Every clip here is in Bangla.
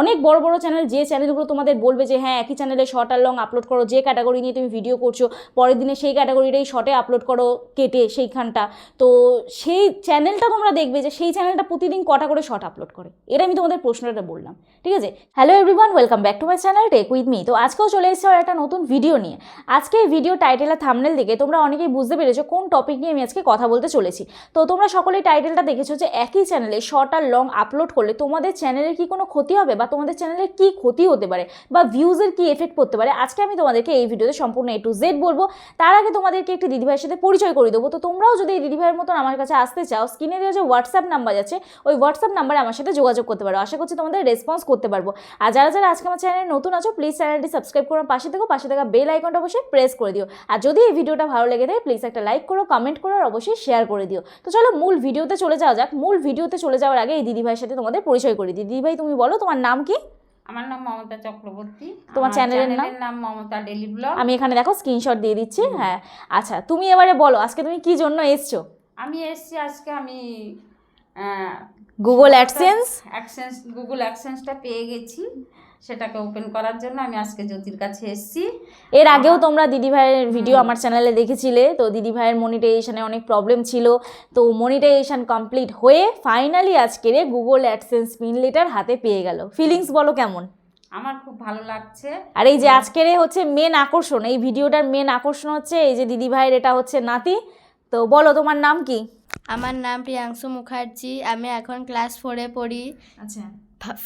অনেক বড় বড় চ্যানেল যে চ্যানেলগুলো তোমাদের বলবে যে হ্যাঁ একই চ্যানেলে শর্ট আর লং আপলোড করো, যে ক্যাটাগরি নিয়ে তুমি ভিডিও করছ, পরের দিনে সেই ক্যাটাগরিটাই শর্টে আপলোড করো, কেটে সেইখানটা। তো সেই চ্যানেলটা তোমরা দেখবে যে, সেই চ্যানেলটা প্রতিদিন কটা করে শর্ট আপলোড করে। এটা আমি তোমাদের প্রশ্নটা বললাম, ঠিক আছে? Hello everyone welcome back to my channel tech with me তো আজকেও চলে এসেছে আর একটা নতুন ভিডিও নিয়ে। আজকে এই ভিডিও টাইটেল আর থামনেল দেখে তোমরা অনেকেই বুঝতে পেরেছ কোন টপিক নিয়ে আমি আজকে কথা বলতে চলেছি। তো তোমরা সকলেই টাইটেলটা দেখেছ যে, একই চ্যানেলে শর্ট আর লং আপলোড করলে তোমাদের চ্যানেলের কি কোনো ক্ষতি হবে? বা তোমাদের চ্যানেলের কি ক্ষতি হতে পারে বা ভিউজের কি এফেক্ট পড়তে পারে, আজকে আমি তোমাদেরকে এই ভিডিওতে সম্পূর্ণ এ টু জেড বলব। তার আগে তোমাদেরকে একটি দিদিভাইয়ের সাথে পরিচয় করে দেবো। তো তোমরাও যদি এই দিদিভাইয়ের মতন আমার কাছে আসতে চাও স্ক্রিনে দেওয়া যে হোয়াটসঅ্যাপ নাম্বার আছে, ওই হোয়াটসঅ্যাপ নাম্বারে আমার সাথে যোগাযোগ করতে পারো। আশা করছি তোমাদের রেসপন্স করতে পারব। আর যারা যারা আজকে আমার চ্যানেলে নতুন আছো প্লিজ চ্যানেলটি সাবস্ক্রাইব করো পাশে থেকো, পাশে থাকা বেল আইকনটা অবশ্যই প্রেস করে দিও। আর যদি এই ভিডিওটা ভালো লেগে থাকে প্লিজ একটা লাইক করো কমেন্ট করো, আর অবশ্যই শেয়ার করে দিও। তো চলো মূল ভিডিওতে চলে যাওয়া যাক। মূল ভিডিওতে চলে যাওয়ার আগে এই দিদিভাইয়ের সাথে তোমাদের পরিচয় করে দিই। দিদিভাই, তুমি বলো, তোমার নাম কি? আমার নাম মমতা চক্রবর্তী। তোমার চ্যানেলের নাম? নাম মমতা ডেলি ব্লগ আমি এখানে দেখো স্ক্রিনশট দিয়ে দিচ্ছি হ্যাঁ। আচ্ছা তুমি এবারে বলো আজকে তুমি কি জন্য এসছো? আমি এসছি আজকে আমি গুগল অ্যাডসেন্স অ্যাডসেন্স গুগল অ্যাডসেন্সটা পেয়ে গেছি। সেটাকে ওপেন করার জন্য আমি আজকে জ্যোতির কাছে এসেছি। এর আগেও তোমরা দিদিভাইয়ের ভিডিও আমার চ্যানেলে দেখেছিলে তো দিদিভাইয়ের মনিটাইজেশনে অনেক প্রবলেম ছিল। তো মনিটাইজেশন কমপ্লিট হয়ে ফাইনালি আজকের গুগল অ্যাডসেন্স পিন লেটার হাতে পেয়ে গেল। ফিলিংস বলো কেমন? আমার খুব ভালো লাগছে। আর এই যে আজকের হচ্ছে মেন আকর্ষণ এই ভিডিওটার মেন আকর্ষণ হচ্ছে এই যে দিদিভাইয়ের এটা হচ্ছে নাতি। তো বলো তোমার নাম কি? আমার নাম প্রিয়াংশু মুখার্জি আমি এখন ক্লাস ফোরে পড়ি। আচ্ছা।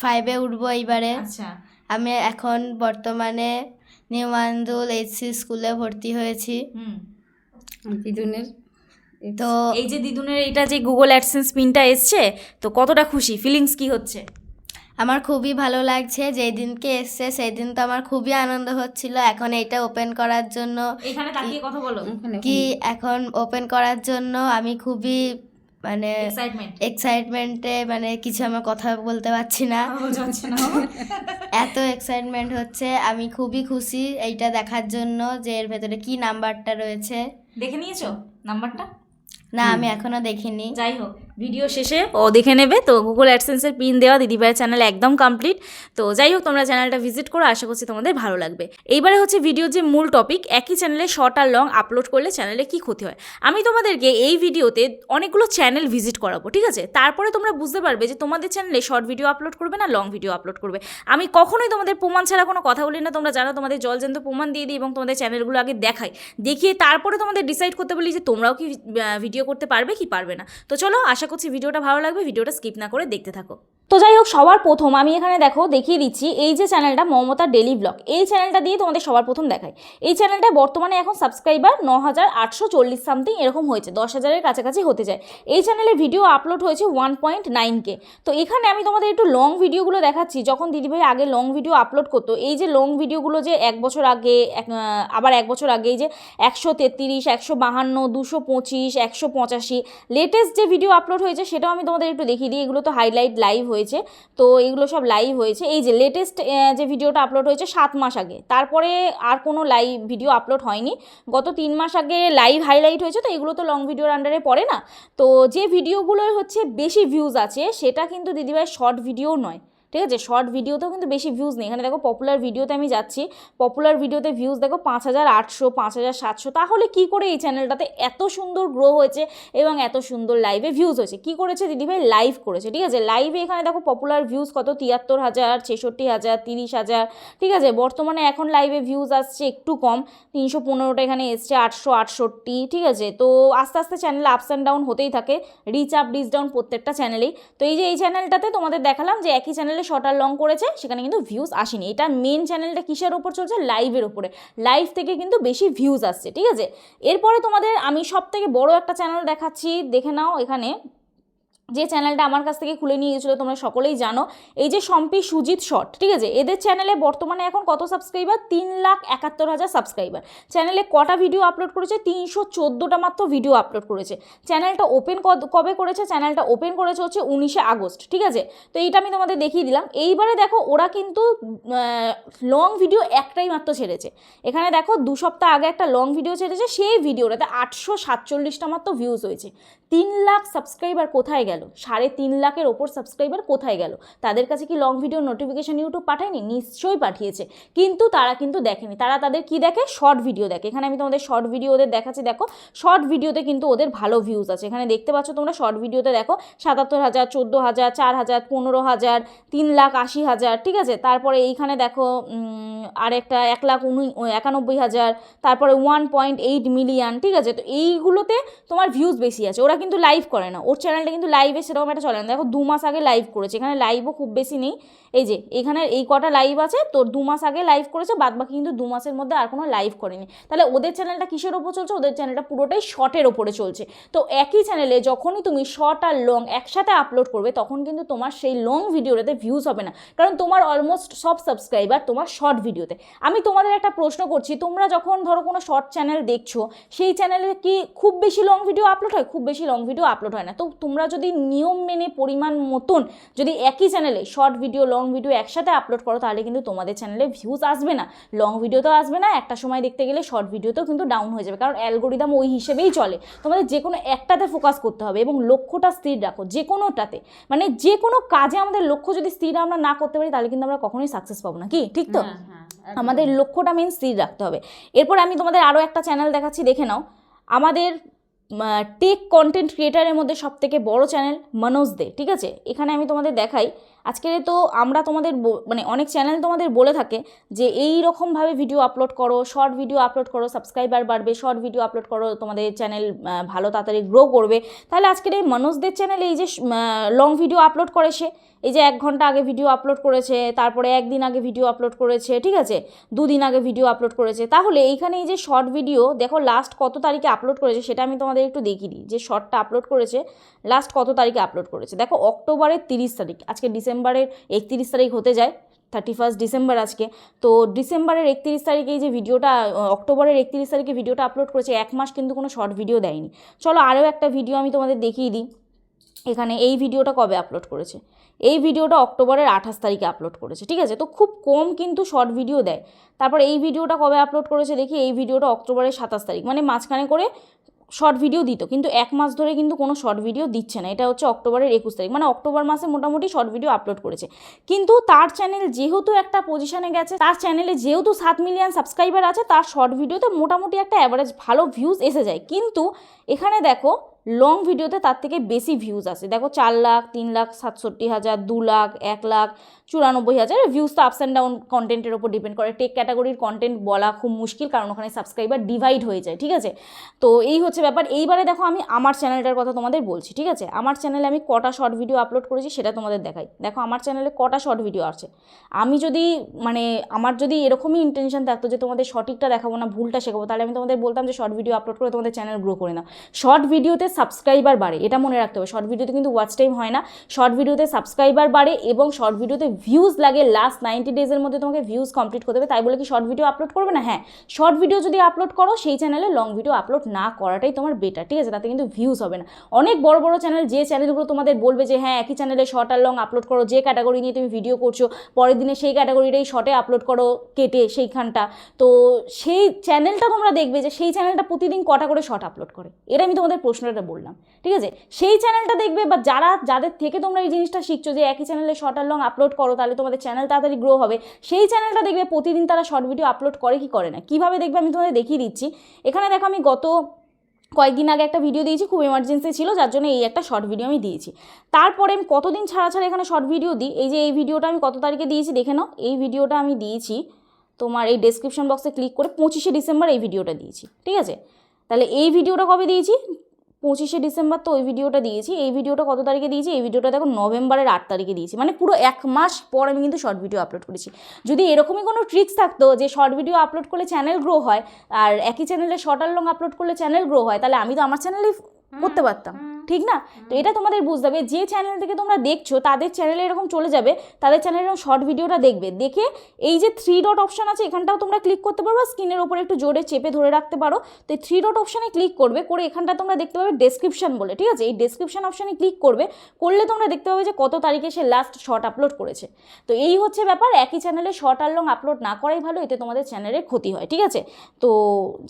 ফাইভে উঠবো এইবারে। আচ্ছা। আমি এখন বর্তমানে নিউ মান্দুল এইচসি স্কুলে ভর্তি হয়েছি। দিদুনের তো এই যে দিদুনের এইটা যে গুগল অ্যাডসেন্স পিনটা এসছে তো কতটা খুশি? ফিলিংস কি হচ্ছে? আমার খুবই ভালো লাগছে যেই দিনকে এসছে সেই দিন তো আমার খুবই আনন্দ হচ্ছিল। এখন এইটা ওপেন করার জন্য এখানে তাকিয়ে কথা বলো। কি এখন ওপেন করার জন্য আমি খুবই মানে এক্সাইটমেন্টে মানে কিছু আমার কথা বলতে পারছি না। এত এক্সাইটমেন্ট হচ্ছে আমি খুবই খুশি এইটা দেখার জন্য যে এর ভেতরে কি নাম্বারটা রয়েছে। দেখে নিয়েছো নাম্বারটা না আমি এখনও দেখিনি। যাই হোক। ভিডিও শেষে ও দেখে নেবে। তো গুগল অ্যাডসেন্সের পিন দেওয়া দিদিভাইয়ের চ্যানেল একদম কমপ্লিট তো যাই হোক, তোমরা চ্যানেলটা ভিজিট করো, আশা করছি তোমাদের ভালো লাগবে। এইবারে হচ্ছে ভিডিওর যে মূল টপিক একই চ্যানেলে শর্ট আর লং আপলোড করলে চ্যানেলে কি ক্ষতি হয়? আমি তোমাদেরকে এই ভিডিওতে অনেকগুলো চ্যানেল ভিজিট করাবো, ঠিক আছে? তারপরে তোমরা বুঝতে পারবে যে তোমাদের চ্যানেলে শর্ট ভিডিও আপলোড করবে না লং ভিডিও আপলোড করবে। আমি কখনোই তোমাদের প্রমাণ ছাড়া কোনো কথা বলি না, তোমরা জানো তোমাদের জলজন্ত প্রমাণ দিয়ে দিই এবং তোমাদের চ্যানেলগুলো আগে দেখাই। দেখিয়ে তারপরে তোমাদের ডিসাইড করতে বলি যে তোমরাও কি ভিডিও করতে পারবে কি পারবে না। তো চলো, আশা করছি ভিডিওটা ভালো লাগবে, ভিডিওটা স্কিপ না করে দেখতে থাকো। তো যাই হোক, সবার প্রথম আমি এখানে দেখো দেখিয়ে দিচ্ছি, এই যে চ্যানেলটা মমতা ডেলি ব্লগ এই চ্যানেলটা দিয়ে তোমাদের সবার প্রথম দেখায়। এই চ্যানেলটা বর্তমানে এখন সাবস্ক্রাইবার ন হাজার আটশো চল্লিশ সামথিং এরকম হয়েছে, দশ হাজারের কাছাকাছি হতে যায়। এই চ্যানেলে ভিডিও আপলোড হয়েছে ওয়ান পয়েন্ট নাইন কে তো এখানে আমি তোমাদের একটু লং ভিডিওগুলো দেখাচ্ছি, যখন দিদিভাই আগে লং ভিডিও আপলোড করতো, এই যে লং ভিডিওগুলো যে এক বছর আগে আবার এক বছর আগে, এই যে একশো তেত্রিশ, একশো বাহান্ন, দুশো পঁচিশ, একশো পঁচাশি লেটেস্ট যে ভিডিও আপলোড হয়েছে, সেটাও আমি তোমাদের একটু দেখিয়ে দিই। এগুলো তো হাইলাইট লাইভ হয়েছে। তো এগুলো সব লাইভ হয়েছে। এই যে লেটেস্ট যে ভিডিওটা আপলোড হয়েছে সাত মাস আগে। তারপরে আর কোনো লাইভ ভিডিও আপলোড হয়নি। গত তিন মাস আগে লাইভ হাইলাইট হয়েছে, তো এগুলো তো লং ভিডিওর আন্ডারে পড়ে না। তো যে ভিডিওগুলোর হচ্ছে বেশি ভিউজ আছে, সেটা কিন্তু দিদিভাই শর্ট ভিডিও নয়। ঠিক আছে? শর্ট ভিডিওতেও কিন্তু বেশি ভিউজ নেই। এখানে দেখো পপুলার ভিডিওতে আমি যাচ্ছি। পপুলার ভিডিওতে ভিউজ দেখো পাঁচ হাজার আটশো, পাঁচ হাজার সাতশো। তাহলে কী করে এই চ্যানেলটাতে এত সুন্দর গ্রো হয়েছে এবং এত সুন্দর লাইভে ভিউজ হয়েছে? কী করেছে দিদিভাই? লাইভ করেছে, ঠিক আছে? লাইভে এখানে দেখো পপুলার ভিউজ কত? তিয়াত্তর হাজার, ছেষট্টি হাজার, তিরিশ হাজার, ঠিক আছে? বর্তমানে এখন লাইভে ভিউজ আসছে একটু কম। তিনশো পনেরোটা এখানে এসছে, আটশো আটষট্টি, ঠিক আছে? তো আস্তে আস্তে চ্যানেল আপস অ্যান্ড ডাউন হতেই থাকে। রিচ আপ রিচ ডাউন প্রত্যেকটা চ্যানেলেই তো এই যে এই চ্যানেলটাতে তোমাদের দেখালাম যে একই চ্যানেলে শর্ট আর লং করেছে, সেখানে কিন্তু ভিউজ আসেনি। এটা মেন চ্যানেলটা কিসের ওপর চলছে? লাইভের ওপরে। লাইভ থেকে কিন্তু বেশি ভিউজ আসছে, ঠিক আছে? এরপরে তোমাদের আমি সব থেকে বড় একটা চ্যানেল দেখাচ্ছি, দেখে নাও এখানে। যে চ্যানেলটা আমার কাছ থেকে খুলে নিয়ে গেছিল তোমরা সকলেই জানো। এই যে সম্পি সুজিত শট, ঠিক আছে? এদের চ্যানেলে বর্তমানে এখন কত সাবস্ক্রাইবার তিন লাখ একাত্তর হাজার সাবস্ক্রাইবার চ্যানেলে কটা ভিডিও আপলোড করেছে? তিনশো চোদ্দোটা মাত্র ভিডিও আপলোড করেছে। চ্যানেলটা ওপেন কবে করেছে? চ্যানেলটা ওপেন করেছে হচ্ছে উনিশে আগস্ট, ঠিক আছে? তো এইটা আমি তোমাদের দেখিয়ে দিলাম। এইবারে দেখো, ওরা কিন্তু লং ভিডিও একটাই মাত্র ছেড়েছে। এখানে দেখো, দু সপ্তাহ আগে একটা লং ভিডিও ছেড়েছে, সেই ভিডিওটাতে আটশো সাতচল্লিশটা মাত্র ভিউজ হয়েছে। তিন লাখ সাবস্ক্রাইবার কোথায় গেল? গেল? সাড়ে তিন লাখের ওপর সাবস্ক্রাইবার কোথায় গেল? তাদের কাছে কি লং ভিডিও নোটিফিকেশন ইউটিউব পাঠায়নি? নিশ্চয়ই পাঠিয়েছে। কিন্তু তারা কিন্তু দেখেনি। তারা তাদের কি দেখে? শর্ট ভিডিও দেখে। এখানে আমি তোমাদের শর্ট ভিডিও ওদের দেখাচ্ছি। দেখো শর্ট ভিডিওতে কিন্তু ওদের ভালো ভিউজ আছে। এখানে দেখতে পাচ্ছ তোমরা শর্ট ভিডিওতে দেখো, সাতাত্তর হাজার, চোদ্দ হাজার, চার হাজার, পনেরো হাজার, তিন লাখ আশি হাজার, ঠিক আছে? তারপরে এইখানে দেখো আরেকটা এক লাখ উনি একানব্বই হাজার, তারপরে ওয়ান পয়েন্ট এইট মিলিয়ন ঠিক আছে? তো এইগুলোতে তোমার ভিউজ বেশি আছে। ওরা কিন্তু লাইভ করে না। ওর চ্যানেলটা কিন্তু লাইভে সেরকম একটা চলে না। দেখো দু মাস আগে লাইভ করেছে, এখানে লাইভও খুব বেশি নেই। এই যে, এখানে এই কটা লাইভ আছে তোর দু মাস আগে লাইভ করেছে বাদ বাকি কিন্তু দু মাসের মধ্যে আর কোনো লাইভ করেনি। তাহলে ওদের চ্যানেলটা কিসের ওপর চলছে? ওদের চ্যানেলটা পুরোটাই শর্টের ওপরে চলছে। তো একই চ্যানেলে যখনই তুমি শর্ট আর লং একসাথে আপলোড করবে, তখন কিন্তু তোমার সেই লং ভিডিওটাতে ভিউজ হবে না। কারণ তোমার অলমোস্ট সব সাবস্ক্রাইবার তোমার শর্ট ভিডিওতে আমি তোমাদের একটা প্রশ্ন করছি, তোমরা যখন ধরো কোনো শর্ট চ্যানেল দেখছ, সেই চ্যানেলে কি খুব বেশি লং ভিডিও আপলোড হয়? খুব বেশি লং ভিডিও আপলোড হয় না। তো তোমরা যদি নিয়ম মেনে পরিমাণ মতন যদি একই চ্যানেলে শর্ট ভিডিও লং ভিডিও একসাথে আপলোড করো তাহলে কিন্তু তোমাদের চ্যানেলে ভিউজ আসবে না। লং ভিডিও তো আসবে না একটা সময় দেখতে গেলে শর্ট ভিডিওতেও কিন্তু ডাউন হয়ে যাবে কারণ অ্যালগোরিদম ওই হিসেবেই চলে। তোমাদের যে কোনো একটাতে ফোকাস করতে হবে এবং লক্ষ্যটা স্থির রাখো যে কোনোটাতে মানে যে কোনো কাজে আমাদের লক্ষ্য যদি স্থির আমরা না করতে পারি তাহলে কিন্তু আমরা কখনোই সাকসেস পাবো না কি? ঠিক তো? হ্যাঁ, হ্যাঁ। আমাদের লক্ষ্যটা মেন স্থির রাখতে হবে। এরপর আমি তোমাদের আরও একটা চ্যানেল দেখাচ্ছি দেখে নাও। আমাদের টেক কন্টেন্ট ক্রিয়েটারের মধ্যে সব থেকে বড় চ্যানেল মনোজ দে, ঠিক আছে? এখানে আমি তোমাদের দেখাই। আজকে তো আমরা তোমাদের মানে অনেক চ্যানেল তোমাদের বলে থাকে যে এই রকমভাবে ভিডিও আপলোড করো শর্ট ভিডিও আপলোড করো সাবস্ক্রাইবার বাড়বে শর্ট ভিডিও আপলোড করো, তোমাদের চ্যানেল ভালো তাড়াতাড়ি গ্রো করবে। তাহলে আজকের এই মনোজদের চ্যানেলে এই যে লং ভিডিও আপলোড করে সে এই যে এক ঘণ্টা আগে ভিডিও আপলোড করেছে, তারপরে একদিন আগে ভিডিও আপলোড করেছে, ঠিক আছে? দুদিন আগে ভিডিও আপলোড করেছে। তাহলে এইখানে এই যে শর্ট ভিডিও দেখো লাস্ট কত তারিখে আপলোড করেছে সেটা আমি তোমাদের একটু দেখিয়ে দিই। যে শর্টটা আপলোড করেছে লাস্ট কত তারিখে আপলোড করেছে? দেখো অক্টোবরের তিরিশ তারিখ, আজকে ডিসেম্বরের একত্রিশ তারিখ হতে যায় থার্টি ফার্স্ট ডিসেম্বর আজকে। তো ডিসেম্বরের একত্রিশ তারিখে এই যে ভিডিওটা অক্টোবরের একত্রিশ তারিখে ভিডিওটা আপলোড করেছে, এক মাস কিন্তু কোনো শর্ট ভিডিও দেয়নি। চলো আরও একটা ভিডিও আমি তোমাদের দেখিয়ে দিই। এখানে এই ভিডিওটা কবে আপলোড করেছে? এই ভিডিওটা অক্টোবরের আঠাশ তারিখে আপলোড করেছে, ঠিক আছে? তো খুব কম কিন্তু শর্ট ভিডিও দেয়। তারপর এই ভিডিওটা কবে আপলোড করেছে দেখি, এই ভিডিওটা অক্টোবরের সাতাশ তারিখ মানে মাঝখানে করে শর্ট ভিডিও দিত, কিন্তু এক মাস ধরে কিন্তু কোনো শর্ট ভিডিও দিচ্ছে না। এটা হচ্ছে অক্টোবরের একুশ তারিখ মানে অক্টোবর মাসে মোটামুটি শর্ট ভিডিও আপলোড করেছে। কিন্তু তার চ্যানেল যেহেতু একটা পজিশনে গেছে, তার চ্যানেলে যেহেতু সাত মিলিয়ন সাবস্ক্রাইবার আছে, তার শর্ট ভিডিওতে মোটামুটি একটা অ্যাভারেজ ভালো ভিউজ এসে যায়। কিন্তু এখানে দেখো লং ভিডিওতে তার থেকে বেশি ভিউজ আসে। দেখো চার লাখ, তিন লাখ, সাতষট্টি হাজার, দু লাখ, এক লাখ, চুরানব্বই হাজার ভিউজ তো আপস অ্যান্ড ডাউন কন্টেন্টের ওপর ডিপেন্ড করে। টেক ক্যাটাগরির কন্টেন্ট বলা খুব মুশকিল কারণ ওখানে সাবস্ক্রাইবার ডিভাইড হয়ে যায়, ঠিক আছে? তো এই হচ্ছে ব্যাপার। এইবারে দেখো আমি আমার চ্যানেলটার কথা তোমাদের বলছি, ঠিক আছে? আমার চ্যানেলে আমি কটা শর্ট ভিডিও আপলোড করেছি সেটা তোমাদের দেখাই। দেখো আমার চ্যানেলে কটা শর্ট ভিডিও আছে আমি যদি মানে আমার যদি এরকমই ইন্টেনশন থাকতো যে তোমাদের সঠিকটা দেখাবো না, ভুলটা শেখাবো, তাহলে আমি তোমাদের বলতাম যে শর্ট ভিডিও আপলোড করে তোমাদের চ্যানেল গ্রো করে নাও। শর্ট ভিডিওতে সাবস্ক্রাইবার বাড়ে, এটা মনে রাখতে হবে। শর্ট ভিডিওতে কিন্তু ওয়াচ টাইম হয় না। শর্ট ভিডিওতে সাবস্ক্রাইবার বাড়ে এবং শর্ট ভিডিওতে ভিউজ লাগে লাস্ট নাইনটি ডেজের মধ্যে তোমাকে ভিউজ কমপ্লিট করতে হবে। তাই বলে কি শর্ট ভিডিও আপলোড করবে না? হ্যাঁ শর্ট ভিডিও যদি আপলোড করো, সেই চ্যানেলে লং ভিডিও আপলোড না করাটাই তোমার বেটার ঠিক আছে? তাতে কিন্তু ভিউজ হবে না। অনেক বড় বড় চ্যানেল যে চ্যানেলগুলো তোমাদের বলবে যে হ্যাঁ একই চ্যানেলে শর্ট আর লং আপলোড করো, যে ক্যাটাগরি নিয়ে তুমি ভিডিও করছ, পরের দিনে সেই ক্যাটাগরিটাই শর্টে আপলোড করো, কেটে সেইখানটা। তো সেই চ্যানেলটা তোমরা দেখবে যে, সেই চ্যানেলটা প্রতিদিন কটা করে শর্ট আপলোড করে? এটা আমি তোমাদের প্রশ্নটা বললাম, ঠিক আছে? সেই চ্যানেলটা দেখবে বা যারা, যাদের থেকে তোমরা এই জিনিসটা শিখছো যে একই চ্যানেলে শর্ট আর লং আপলোড করো, তাহলে তোমাদের চ্যানেল তাড়াতাড়ি গ্রো হবে। সেই চ্যানেলটা দেখবে প্রতিদিন তারা শর্ট ভিডিও আপলোড করে কি করে না। কীভাবে দেখবে আমি তোমাদের দেখিয়ে দিচ্ছি। এখানে দেখো আমি গত কয়েকদিন আগে একটা ভিডিও দিয়েছি, খুব এমার্জেন্সি ছিল, যার জন্য এই একটা শর্ট ভিডিও আমি দিয়েছি। তারপরে আমি কতদিন ছাড়া ছাড়া এখানে শর্ট ভিডিও দিই, এই যে এই ভিডিওটা আমি কত তারিখে দিয়েছি দেখে নাও। এই ভিডিওটা আমি দিয়েছি তোমার এই ডেসক্রিপশন বক্সে ক্লিক করে পঁচিশে ডিসেম্বর এই ভিডিওটা দিয়েছি, ঠিক আছে? তাহলে এই ভিডিওটা কবে দিয়েছি? পঁচিশে ডিসেম্বর তো ওই ভিডিওটা দিয়েছি। এই ভিডিওটা কত তারিখে দিয়েছি? এই ভিডিওটা দেখো নভেম্বরের আট তারিখে দিয়েছি। মানে পুরো এক মাস পর আমি কিন্তু শর্ট ভিডিও আপলোড করেছি। যদি এরকমই কোনো ট্রিক্স থাকতো যে শর্ট ভিডিও আপলোড করলে চ্যানেল গ্রো হয়, আর একই চ্যানেলে শর্ট আর লং আপলোড করলে চ্যানেল গ্রো হয়, তাহলে আমি তো আমার চ্যানেলেই করতে পারতাম। ঠিক না? তো এটা তোমাদের বুঝতে হবে। যে চ্যানেল থেকে তোমরা দেখছ তাদের চ্যানেলে এরকম চলে যাবে তাদের চ্যানেলে এরকম শর্ট ভিডিওটা দেখবে। দেখে এই যে থ্রি ডট অপশন আছে এখানটাও তোমরা ক্লিক করতে পারো স্ক্রিনের ওপরে একটু জোরে চেপে ধরে রাখতে পারো। তো এই থ্রি ডট অপশানে ক্লিক করবে করে এখানটা তোমরা দেখতে পাবে ডেসক্রিপশন বলে ঠিক আছে? এই ডেসক্রিপশন অপশানে ক্লিক করবে করলে তোমরা দেখতে পাবে যে কত তারিখে সে লাস্ট শর্ট আপলোড করেছে। তো এই হচ্ছে ব্যাপার একই চ্যানেলে শর্ট আর লং আপলোড না করাই ভালো এতে তোমাদের চ্যানেলের ক্ষতি হয় ঠিক আছে? তো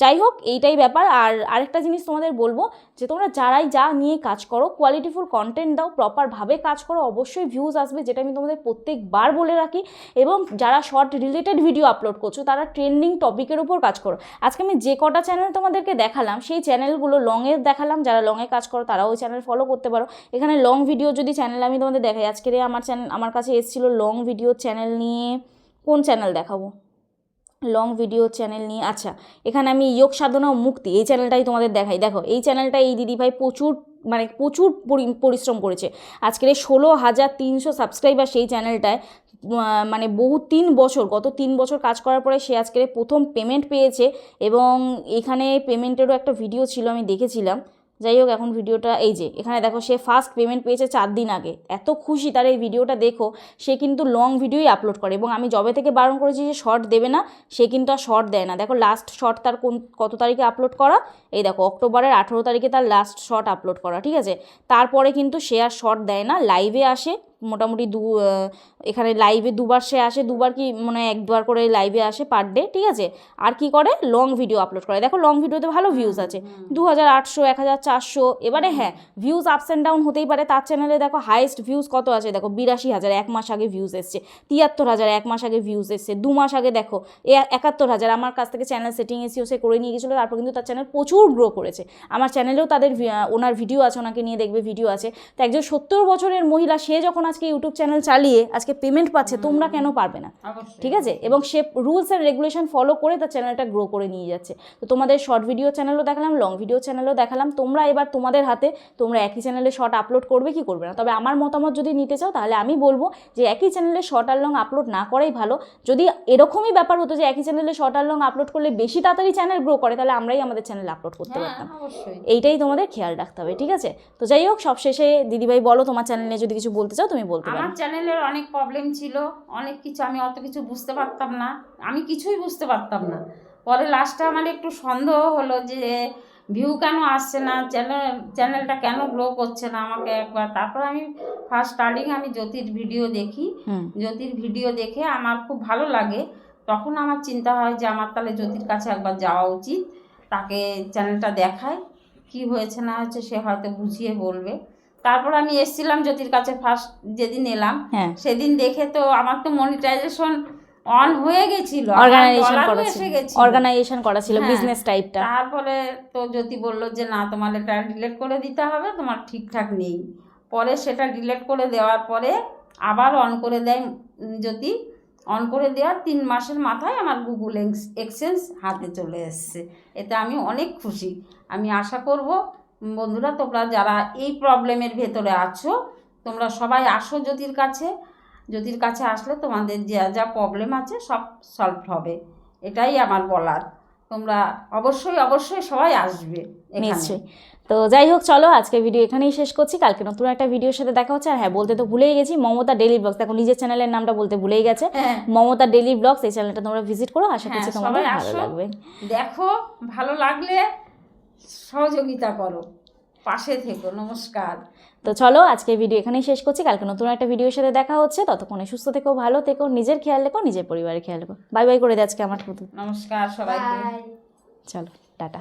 যাই হোক এইটাই ব্যাপার। আর আরেকটা জিনিস তোমাদের বলব যে তোমরা যারাই যা নিয়ে কাজ করো কোয়ালিটিফুল কন্টেন্ট দাও প্রপারভাবে কাজ করো, অবশ্যই ভিউজ আসবে, যেটা আমি তোমাদের প্রত্যেকবার বলে রাখি। এবং যারা শর্ট রিলেটেড ভিডিও আপলোড করছ, তারা ট্রেন্ডিং টপিকের উপর কাজ করো। আজকে আমি যে কটা চ্যানেল তোমাদেরকে দেখালাম, সেই চ্যানেলগুলো লংয়ের দেখালাম, যারা লংয়ে কাজ করো তারা ওই চ্যানেল ফলো করতে পারো। এখানে লং ভিডিও যদি চ্যানেল আমি তোমাদের দেখাই, আজকের আমার চ্যানেল আমার কাছে এসেছিল লং ভিডিও চ্যানেল নিয়ে, কোন চ্যানেল দেখাবো? লং ভিডিও চ্যানেল নিয়ে। আচ্ছা এখানে আমি যোগ সাধনা ও মুক্তি, এই চ্যানেলটাই তোমাদের দেখাই। দেখো, এই চ্যানেলটা এই দিদিভাই প্রচুর মানে প্রচুর পরি- পরিশ্রম করেছে। আজকের ষোলো হাজার তিনশো সাবস্ক্রাইবার সেই চ্যানেলটায় মানে বহু তিন বছর, গত তিন বছর কাজ করার পরে সে আজকের প্রথম পেমেন্ট পেয়েছে এবং এখানে পেমেন্টেরও একটা ভিডিও ছিল, আমি দেখেছিলাম। যাই হোক, এখন ভিডিওটা এই যে, এখানে দেখো সে ফার্স্ট পেমেন্ট পেয়েছে চার দিন আগে। এত খুশি তার এই ভিডিওটা দেখো, সে কিন্তু লং ভিডিওই আপলোড করে এবং আমি জবে থেকে বারণ করেছি যে শর্ট দেবে না, সে কিন্তু আর শর্ট দেয় না। দেখো লাস্ট শর্ট তার কোন, কত তারিখে আপলোড করা? এই দেখো, অক্টোবরের আঠেরো তারিখে তার লাস্ট শর্ট আপলোড করা, ঠিক আছে? তারপরে কিন্তু সে আর শর্ট দেয় না লাইভে আসে মোটামুটি দু এখানে লাইভে দুবার সে আসে দুবার কি মানে এক দুবার করে লাইভে আসে পার ডে ঠিক আছে? আর কি করে? লং ভিডিও আপলোড করে। দেখো লং ভিডিওতে ভালো ভিউজ আছে। দু হাজার আটশো এক হাজার চারশো এবারে হ্যাঁ ভিউজ আপস অ্যান্ড ডাউন হতেই পারে। তার চ্যানেলে দেখো হাইয়েস্ট ভিউজ কত আছে? দেখো বিরাশি হাজার এক মাস আগে ভিউজ এসছে। তিয়াত্তর হাজার এক মাস আগে ভিউজ এসছে। দু মাস আগে দেখো এ একাত্তর হাজার আমার কাছ থেকে চ্যানেল সেটিং এসিও সে করে নিয়ে গেছিল তারপর কিন্তু তার চ্যানেল প্রচুর গ্রো করেছে। আমার চ্যানেলেও তাদের ওনার ভিডিও আছে ওনাকে নিয়ে দেখবে ভিডিও আছে। তো একজন সত্তর বছরের মহিলা সে যখন আজকে ইউটিউব চ্যানেল চালিয়ে আজকে পেমেন্ট পাচ্ছে তোমরা কেন পারবে না? ঠিক আছে? এবং সে রুলস অ্যান্ড রেগুলেশন ফলো করে তার চ্যানেলটা গ্রো করে নিয়ে যাচ্ছে। তো তোমাদের শর্ট ভিডিও চ্যানেলও দেখালাম লং ভিডিও চ্যানেলও দেখালাম। তোমরা এবার তোমাদের হাতে তোমরা একই চ্যানেলে শর্ট আপলোড করবে কি করবে না? তবে আমার মতামত যদি নিতে চাও তাহলে আমি বলব যে একই চ্যানেলে শর্ট আর লং আপলোড না করাই ভালো। যদি এরকমই ব্যাপার হতো যে একই চ্যানেলে শর্ট আর লং আপলোড করলে বেশি তাড়াতাড়ি চ্যানেল গ্রো করে তাহলে আমরাই আমাদের চ্যানেল আপলোড করতে হ্যাঁ পারতাম। এইটাই তোমাদের খেয়াল রাখতে হবে ঠিক আছে? তো যাই হোক সবশেষে দিদিভাই বলো তোমার চ্যানেল নিয়ে যদি কিছু বলতে চাও তুমি বলতে পারো। আমার চ্যানেলের অনেক প্রবলেম ছিল অনেক কিছু আমি অত কিছু বুঝতে পারতাম না আমি কিছুই বুঝতে পারতাম না। পরে লাস্টে আমার একটু সন্দেহ হলো যে ভিউ কেন আসছে না চ্যানেল চ্যানেলটা কেন গ্রো করছে না আমাকে একবার? তারপর আমি ফার্স্ট স্টার্টিং আমি জ্যোতির ভিডিও দেখি। জ্যোতির ভিডিও দেখে আমার খুব ভালো লাগে। তখন আমার চিন্তা হয় যে আমার তাহলে জ্যোতির কাছে একবার যাওয়া উচিত। তাকে চ্যানেলটা দেখায়। কি হয়েছে না হয়েছে সে হয়তো বুঝিয়ে বলবে। তারপর আমি এসছিলাম জ্যোতির কাছে ফার্স্ট যেদিন এলাম হ্যাঁ। সেদিন দেখে তো আমার তো মনিটাইজেশন অন হয়ে গেছিল অর্গানাইজেশন করা ছিল। অর্গানাইজেশন করা ছিল। বিজনেস টাইপটা তারপরে তো জ্যোতি বলল যে না তোমার এটা ডিলেট করে দিতে হবে তোমার ঠিকঠাক নেই। পরে সেটা ডিলেট করে দেওয়ার পরে আবার অন করে দেয় জ্যোতি। অন করে দেওয়ার তিন মাসের মাথায় আমার গুগল এক্সচেঞ্জ হাতে চলে এসছে। এতে আমি অনেক খুশি। আমি আশা করব বন্ধুরা তোমরা যারা এই প্রবলেমের ভেতরে আছো তোমরা সবাই আসো জ্যোতির কাছে। জ্যোতির কাছে আসলে তোমাদের যা যা প্রবলেম আছে সব সলভ হবে। এটাই আমার বলার। তোমরা অবশ্যই অবশ্যই সবাই আসবে এখানে। নিশ্চয়ই। তো যাই হোক চলো আজকে ভিডিও এখানেই শেষ করছি। কালকে নতুন একটা ভিডিওর সাথে দেখা হচ্ছে। আর হ্যাঁ বলতে তো ভুলেই গেছি মমতা ডেলি ব্লগস দেখো নিজের চ্যানেলের নামটা বলতে ভুলেই গেছে। হ্যাঁ। মমতা ডেলি ব্লগস এই চ্যানেলটা তোমরা ভিজিট করো। আশা হ্যাঁ, করছি তোমাদের সবাই ভালো লাগবে। দেখো ভালো লাগলে সহযোগিতা করো। পাশে থেকো নমস্কার। তো চলো আজকে ভিডিও এখানেই শেষ করছি। কালকে নতুন একটা ভিডিওর সাথে দেখা হচ্ছে। ততক্ষণে সুস্থ থেকো ভালো থেকো নিজের খেয়াল রেখো নিজের পরিবারের খেয়াল রেখো। বাই বাই করে দে আজকে আমার নমস্কার সবাইকে। চলো টাটা।